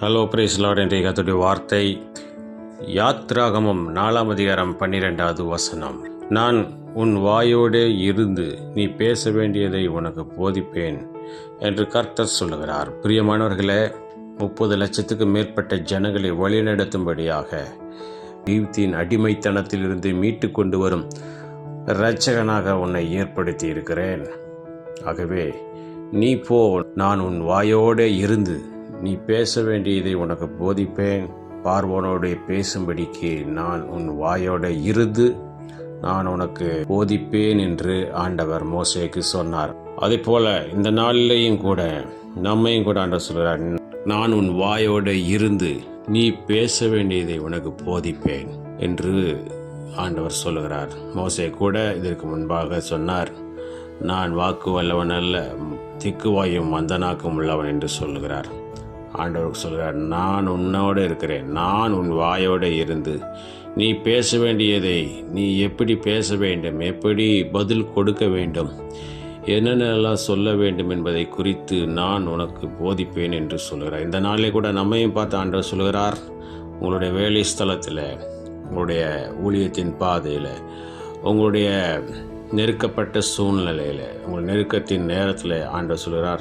Hello price Lord என்ற கத்துடைய வார்த்தை. யாத்ராகமம் நாலாம் அதிகாரம் பன்னிரெண்டாவது வசனம். நான் உன் வாயோடே இருந்து நீ பேச வேண்டியதை உனக்கு போதிப்பேன் என்று கர்த்தர் சொல்லுகிறார். பிரியமானவர்களே முப்பது லட்சத்துக்கு மேற்பட்ட ஜனங்களை வழிநடத்தும்படியாக எகிப்தின் அடிமைத்தனத்திலிருந்து மீட்டு கொண்டு வரும் இரட்சகனாக உன்னை ஏற்படுத்தி இருக்கிறேன் ஆகவே நீ போ நான் உன் வாயோடே இருந்து நீ பேச வேண்டியதை உனக்கு போதிப்பேன். பார்வோனோடு பேசும்படிக்கு நான் உன் வாயோட இருந்து நான் உனக்கு போதிப்பேன் என்று ஆண்டவர் மோசேக்கு சொன்னார். அதே போல இந்த நாளிலேயும் கூட நம்மையும் கூட ஆண்டவர் சொல்கிறார் நான் உன் வாயோட இருந்து நீ பேச வேண்டியதை உனக்கு போதிப்பேன் என்று ஆண்டவர் சொல்லுகிறார். மோசே கூட இதற்கு முன்பாக சொன்னார் நான் வாக்கு வல்லவன் அல்ல திக்குவாயும் மந்தனாக்கும் உள்ளவன் என்று சொல்லுகிறார். ஆண்டவர் சொல்கிறார் நான் உன்னோடு இருக்கிறேன். நான் உன் வாயோடு இருந்து. நீ பேச வேண்டியதை நீ எப்படி பேச வேண்டும்? எப்படி பதில் கொடுக்க வேண்டும்? என்னென்னலாம் சொல்ல வேண்டும் என்பதை குறித்து நான் உனக்கு போதிப்பேன் என்று சொல்கிறார். இந்த நாளிலே கூட நம்மையும் பார்த்து ஆண்டவர் சொல்கிறார் உங்களுடைய வேலை ஸ்தலத்தில் உங்களுடைய ஊழியத்தின் பாதையில் உங்களுடைய நெருக்கப்பட்ட சூழ்நிலையில் உங்கள் நெருக்கத்தின் நேரத்தில் ஆண்டவர் சொல்கிறார்.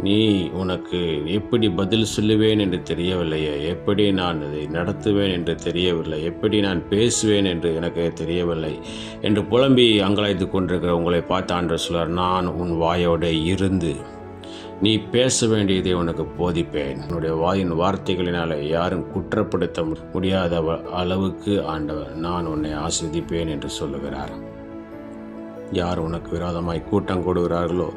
நீ உனக்கு எப்படி பதில் சொல்லுவேன் என்று தெரியவில்லையே? எப்படி நான் இதை நடத்துவேன் என்று தெரியவில்லை? எப்படி நான் பேசுவேன் என்று எனக்கு தெரியவில்லை? என்று புலம்பி அங்கலாய்த்து கொண்டிருக்கிற உங்களை பார்த்து ஆண்டவர் சொல்கிறார் நான் உன் வாயோடு இருந்து நீ பேச வேண்டியதை உனக்கு போதிப்பேன். உன்னுடைய வாயின் வார்த்தைகளினால் யாரும் குற்றப்படுத்த முடியாத அளவுக்கு ஆண்டவர் நான் உன்னை ஆஸ்வதிப்பேன் என்று சொல்லுகிறார். யார் உனக்கு விரோதமாய் கூட்டம் கொடுக்கிறார்களோ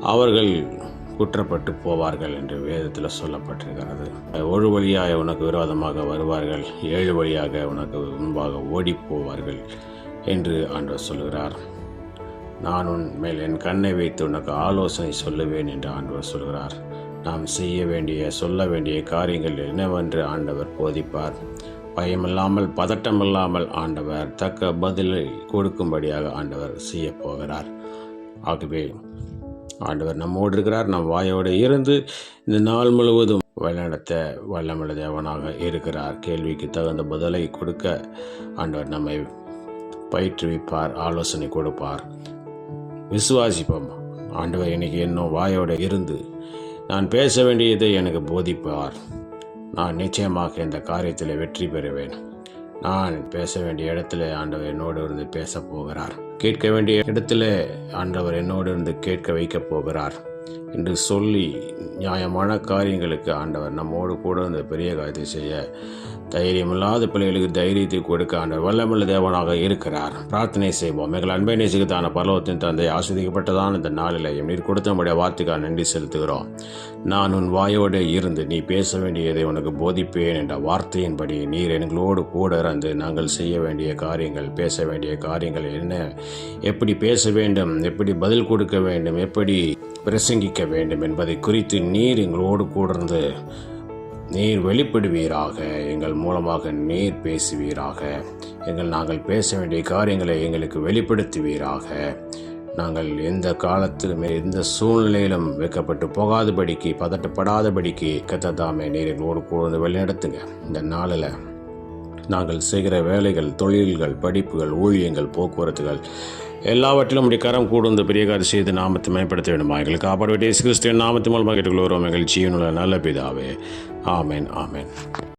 அவர்கள் குற்றப்பட்டு போவார்கள் என்று வேதத்தில் சொல்லப்பட்டிருக்கிறது. ஒரு வழியாக உனக்கு விரோதமாக வருவார்கள் ஏழு வழியாக உனக்கு முன்பாக ஓடி போவார்கள் என்று ஆண்டவர் சொல்கிறார் நான் உன் மேல் என் கண்ணை வைத்து உனக்கு ஆலோசனை சொல்லுவேன் என்று ஆண்டவர் சொல்கிறார் நாம் செய்ய வேண்டிய சொல்ல வேண்டிய காரியங்கள் என்னவென்று ஆண்டவர் போதிப்பார். பயமில்லாமல் பதட்டமில்லாமல் ஆண்டவர் தக்க பதிலை கொடுக்கும்படியாக ஆண்டவர் செய்ய போகிறார். ஆகவே ஆண்டவர் நம்மோடு இருக்கிறார் நம் வாயோடு இருந்து இந்த நாள் முழுவதும் வழிநடத்த வல்லமுள்ள தேவனாக இருக்கிறார். கேள்விக்கு தகுந்த பதிலை கொடுக்க ஆண்டவர் நம்மை பயிற்றுவிப்பார் ஆலோசனை கொடுப்பார். விசுவாசிப்போம். ஆண்டவர் இன்னைக்கு இன்னும் வாயோடு இருந்து நான் பேச வேண்டியதை எனக்கு போதிப்பார். நான் நிச்சயமாக இந்த காரியத்தில் வெற்றி பெறுவேன். நான் பேச வேண்டிய இடத்துல ஆண்டவர் என்னோடு இருந்து பேச போகிறார். கேட்க வேண்டிய இடத்துல ஆண்டவர் என்னோடு இருந்து கேட்க வைக்கப் போகிறார். என்று சொல்லி நியாயமான காரியங்களுக்கு ஆண்டவர் நம்மோடு கூட இந்த பெரிய காரியத்தை செய்ய தைரியமில்லாத பிள்ளைகளுக்கு தைரியத்தை கொடுக்க ஆண்டவர் வல்லமல்ல தேவனாக இருக்கிறார். பிரார்த்தனை செய்வோம். எங்கள் அன்பை நேசிக்கத்தான பலவத்தின் தந்தை ஆஸ்வதிக்கப்பட்டதான் இந்த நாளில் நீர் கொடுத்தமுடைய வார்த்தைக்காக நன்றி செலுத்துகிறோம். நான் உன் வாயோடு இருந்து நீ பேச வேண்டியதை உனக்கு போதிப்பேன் என்ற வார்த்தையின்படி நீர் எங்களோடு கூட இருந்து நாங்கள் செய்ய வேண்டிய காரியங்கள் பேச வேண்டிய காரியங்கள் என்ன? எப்படி பேச வேண்டும்? எப்படி பதில் கொடுக்க வேண்டும்? எப்படி பிரசங்கிக்க வேண்டும் என்பதை குறித்து நீர் எங்களோடு கூட இருந்து நீர் வெளிப்படுவீராக எங்கள் மூலமாக நீர் பேசுவீராக. எங்கள் நாங்கள் பேச வேண்டிய காரியங்களை எங்களுக்கு வெளிப்படுத்துவீராக. நாங்கள் எந்த காலத்திலுமே எந்த சூழ்நிலையிலும் வைக்கப்பட்டு போகாதபடிக்கு பதட்டப்படாதபடிக்கு கத்ததாமே நீர் எங்களோடு கூட வழிநடத்துங்க. இந்த நாளில் நாங்கள் செய்கிற வேலைகள் தொழில்கள் படிப்புகள் ஊழியங்கள் போக்குவரத்துகள் எல்லாவற்றிலும் உடைய கரம் கூர்ந்து பெரிய காரியம் செய்து நாமத்தை மேம்படுத்த வேண்டுமா? எங்களுக்கு காப்பாட வேண்டிய கிறிஸ்துவின் நாமத்து மூலமாக கேட்டுக்கொள்கிறோம். எங்கள் ஜீவனுள்ள நல்ல பிதாவே. ஆமேன் ஆமேன்.